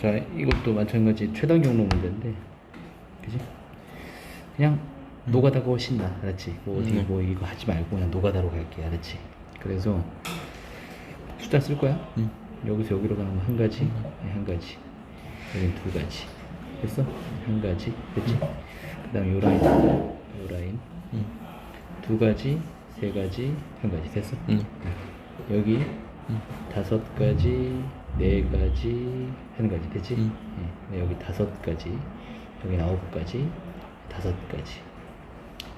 자, 이것도 마찬가지 최단 경로 문제인데, 그지? 그냥 노가다가 훨씬 나, 알았지? 뭐 어디 네. 뭐 이거 하지 말고 그냥 노가다로 갈게, 알았지? 그래서 숫자 쓸 거야. 응. 여기서 여기로 가는 거 한 가지, 네, 한 가지, 여긴 두 가지. 됐어? 한 가지, 됐지? 그다음 요 라인, 요 라인, 응. 두 가지, 세 가지, 한 가지. 됐어? 응. 여기 응. 다섯 가지, 네 가지, 한 가지 됐지? 응. 예, 여기 다섯 가지, 여기 아홉 가지, 다섯 가지,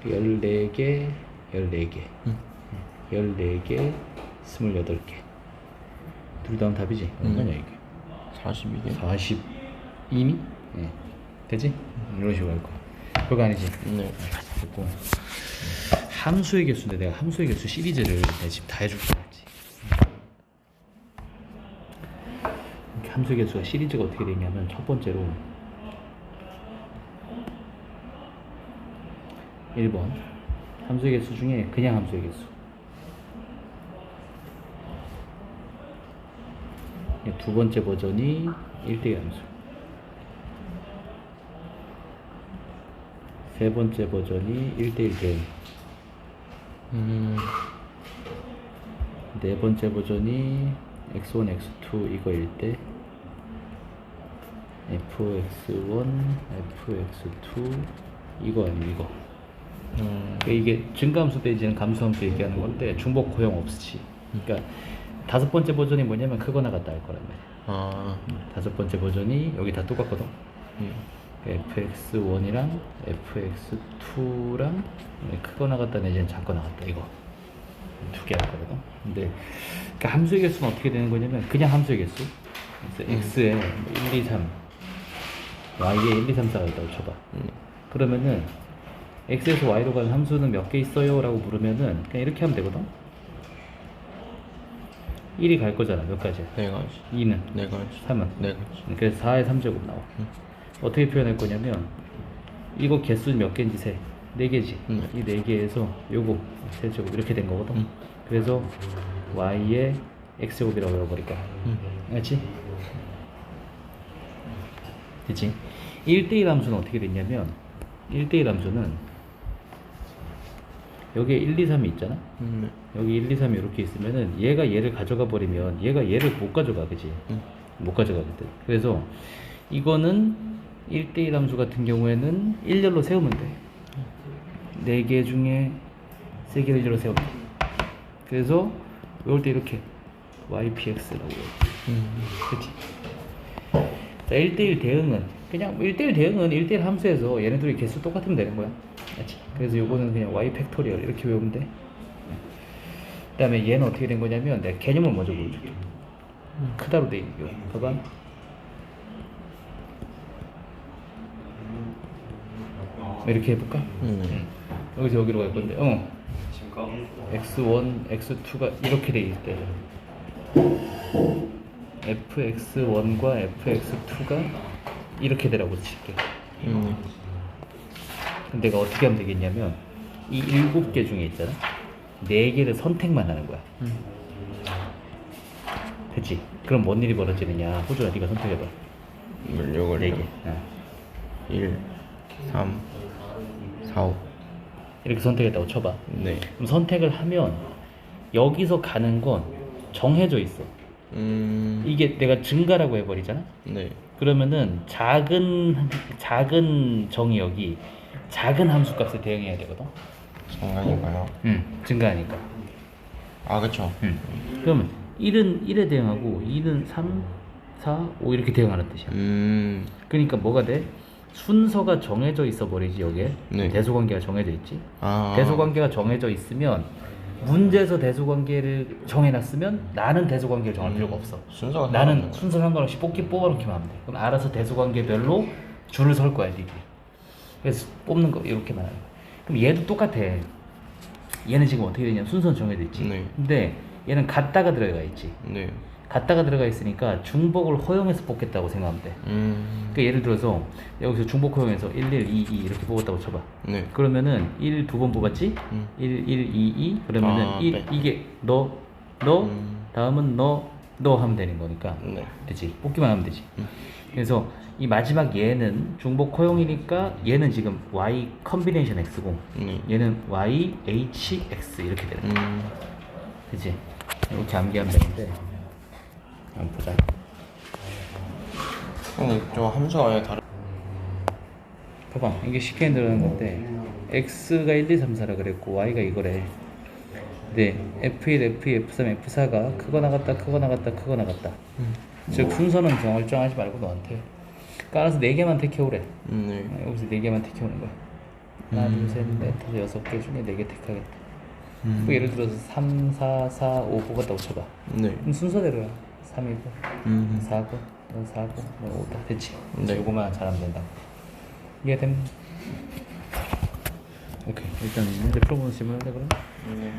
열네 개, 열네 개, 응. 열네 개, 스물여덟 개. 둘다 하면 답이지? 얼마냐 이게? 42개? 42미? 예, 되지? 이런 식으로 할 거야. 그거 아니지? 네. 됐고 함수의 개수인데 내가 함수의 개수 시리즈를 내집다 해줄 거야 알지? 이렇게 함수의 개수가 시리즈가 어떻게 되냐면 첫 번째로 1번 함수의 개수 중에 그냥 함수의 개수. 두 번째 버전이 1대1 함수. 세 번째 버전이 1대1 대응 음. 네 번째 버전이 x1, x2 이거일 때 fx1, fx2 이거 아니면 이거. 음. 그러니까 이게 때 이제는 감수함수 얘기하는 건데 중복 고용 없이. 그러니까 다섯 번째 버전이 뭐냐면 크거나 같다 할 거란 말이야 아. 다섯 번째 버전이 여기 다 똑같거든. 음. fx1이랑 fx2랑 크거나 같다 내지는 작거나 같다 이거. 두 개 할 거거든. 근데 그러니까 함수의 개수는 어떻게 되는 거냐면 그냥 함수의 개수. 그래서 x에 뭐 1, 2, 3 y에 1, 2, 3, 4가 있다고 쳐봐 음. 그러면은 x에서 y로 가는 함수는 몇 개 있어요? 라고 물으면은 그냥 이렇게 하면 되거든 1이 갈 거잖아 몇 가지? 네 가지. 2는 네 가지. 3은 네 가지. 그래서 4의 3제곱 나와. 음. 어떻게 표현할 거냐면 이거 개수는 몇 개인지 세. 네 개지. 음. 이네 개에서 요거 세제곱 이렇게 된 거거든. 음. 그래서 y의 x제곱이라고 외워버릴 거야. 음. 알지? 그치? 1대1 함수는 어떻게 됐냐면 1대1 함수는 여기에 1, 2, 3이 있잖아? 음. 여기 1, 2, 3이 이렇게 있으면은 얘가 얘를 가져가 버리면 얘가 얘를 못 가져가 그지 음. 못 가져가거든 그래서 이거는 1대1 함수 같은 경우에는 1열로 세우면 돼 4개 중에 3개를 1열로 세우면 돼 그래서 외울 때 이렇게 ypx라고 외워 음. 그치 자 1대1 대응은 그냥 1대1 대응은 1대1 함수에서 얘네 들이 개수 똑같으면 되는 거야. 그치 그래서 요거는 그냥 y 팩토리얼 이렇게 외우면 돼. 그 다음에 얘는 어떻게 된 거냐면 내가 개념을 먼저 보여줄게. 크다로 돼 있는 거. 봐봐. 이렇게 해볼까? 음. 여기서 여기로 갈 건데. 어. x1, x2가? 이렇게 돼때 fx1과 fx2가 이렇게 되라고 칠게 음. 그럼 내가 어떻게 하면 되겠냐면 이 일곱 개 중에 있잖아 네 개를 선택만 하는 거야 음. 됐지? 그럼 뭔 일이 벌어지느냐 호주야 네가 선택해봐 물욕을 네개 어. 1 3 4 5 이렇게 선택했다고 쳐봐 네. 그럼 선택을 하면 여기서 가는 건 정해져 있어 음. 이게 내가 증가라고 해버리잖아 네. 그러면은 작은 작은 정의역이 작은 함수값에 대응해야 되거든. 정강인가요? 응, 증가하니까. 아 그쵸. 응. 그러면 1은 1에 대응하고 2는 3, 4, 5 이렇게 대응하는 뜻이야. 음. 그러니까 뭐가 돼? 순서가 정해져 있어 버리지 여기에. 네. 대소관계가 정해져 있지. 아. 대소관계가 정해져 있으면 문제에서 대소관계를 정해놨으면 나는 대소관계를 정할 필요가 없어. 순서가 나는 순서 상관없이 뽑기 뽑아놓기만 하면 돼. 그럼 알아서 대소관계별로 줄을 설 거야, 니들이. 그래서 뽑는 거 이렇게만 하는 거야. 그럼 얘도 똑같아. 얘는 지금 어떻게 되냐면 순서는 정해져 있지. 네. 근데 얘는 같다가 들어가 있지. 네. 같다가 들어가 있으니까 중복을 허용해서 뽑겠다고 생각하면 돼. 음. 그러니까 예를 들어서 여기서 중복 허용해서 1, 1, 2, 2 이렇게 뽑았다고 쳐봐. 네. 그러면은 1 두 번 뽑았지? 음. 1, 1, 2, 2 그러면은 아, 일 네. 이게 너, 너 음. 다음은 너, 너 하면 되는 거니까 네. 되지 뽑기만 하면 되지 그래서 이 마지막 얘는 중복 허용이니까 얘는 지금 y 컨비네이션 x고 네. 얘는 y h x 이렇게 되는 거야 음. 그치 이렇게 암기하면 되는데 한번 보자 근데 저 함수가 왜 다른? 봐봐 이게 쉽게 들어가는 건데 x가 1, 2, 3, 4라 그랬고 y가 이거래 근데 f1, f2, f3, f4가 크거 나갔다 크거 나갔다 크거 나갔다 음. 즉 순서는 경월정하지 말고 너한테 깔아서 4개만 택해오래 음, 네. 아, 여기서 4개만 택해오는 거야 하나 둘셋넷 다섯 여섯 개 중에 4개 택하겠다 음. 그 예를 들어서 3, 4, 4, 5, 9 같다고 쳐봐 네. 그럼 순서대로야 3이고 음. 4고 넌 4고 넌 5다 됐지? 네. 요거만 잘하면 된다 이해됨? 오케이 일단 문제 풀어보는 질문 할래 그럼? 네.